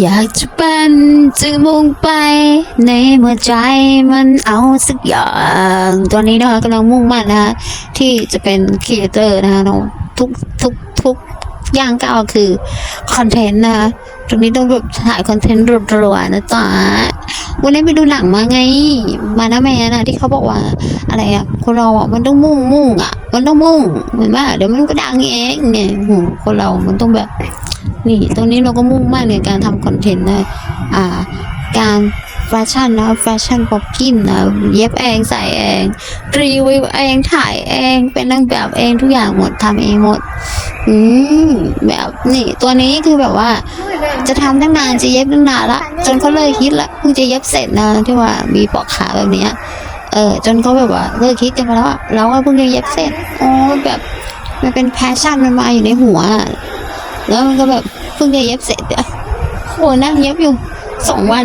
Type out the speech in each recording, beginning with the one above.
อยากจะเป็นจะมุ่งไป ในเมื่อใจมันเอาสักอย่าง ตอนนี้นะคะกำลังมุ่งมั่นนะคะที่จะเป็นครีเอเตอร์นะคะเนาทุกทุกทุกย่างก้าวคือคอนเทนต์นะคะตรงนี้ต้องแบบถ่ายคอนเทนต์รัวๆนะจ๊ะวันนี้ไปดูหนังมาไง มานะแม่นะที่เขาบอกว่า อะไรอะคนเราอะมันต้องมุ่งมุ่งอะมันต้องมุ่งเหมือนว่าเดี๋ยวมันก็ดังเองเนี่ยคนเรา มันต้องแบบ นี่ตรงนี้เราก็มุ่งมั่นในการทำคอนเทนต์นะอ่าการแฟชั่นนะแฟชั่นป๊อปกินนะเย็บเองใส่เองรีวิวเองถ่ายเองเป็นนางแบบเองทุกอย่างหมดทำเองหมดอืมแบบนี่ตัวนี้คือแบบว่า จะทำตั้งนานจะเย็บตั้งนานละจนเขาเลิกคิดละเพิ่งจะเย็บเสร็จนะที่ว่ามีปอกขาแบบเนี้ยเออจนเขาแบบว่าเลิกคิดกันไปแล้วเราก็เพิ่งจะเย็บเสร็จอ๋อแบบมันเป็นแพชชั่นมันมาอยู่ในหัว แล้วมันก็แบบเพิ่งจะเย็บเสร็จอะโหนั่งเย็บอยู่สองวัน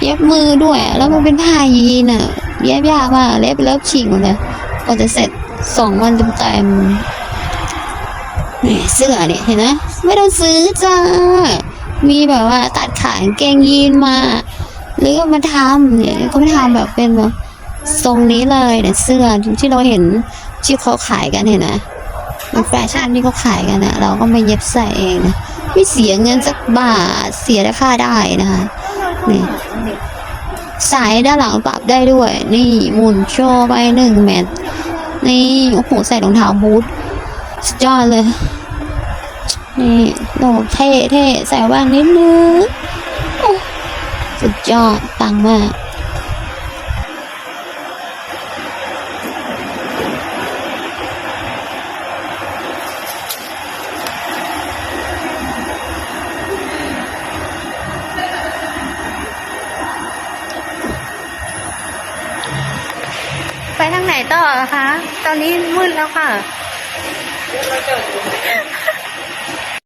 เย็บมือด้วย แล้วมันเป็นผ้ายีนอะเย็บยากมากเล็บเลิบฉีกหมดเลยกว่าจะเสร็จสองวันเต็มๆนี่เสื้อเนี่ยเห็นไหมไม่ต้องซื้อจ้ามีแบบว่าตัดขากางเกงยีนมา หรือก็มาทำเนี่ยเขาไม่ทำแบบเป็นแบบทรงนี้เลยเนี่ยเสื้อที่เราเห็นที่เขาขายกันเห็นไหม เป็นแฟชั่นที่เขาขายกันนะเราก็มาเย็บใส่เองนะไม่เสียเงินสักบาทเสียราคาได้นะคะนี่สายด้านหลังปรับได้ด้วย นี่หมุนโชว์ไปหนึ่งแมตช์นี่โอ้โหใส่รองเท้าบูทสุดยอดเลย นี่โอ้เท่เท่ใส่ว่นนิดนึงสุดยอดปังมาก ไปทางไหนต่อคะ ตอนนี้มืดแล้วค่ะ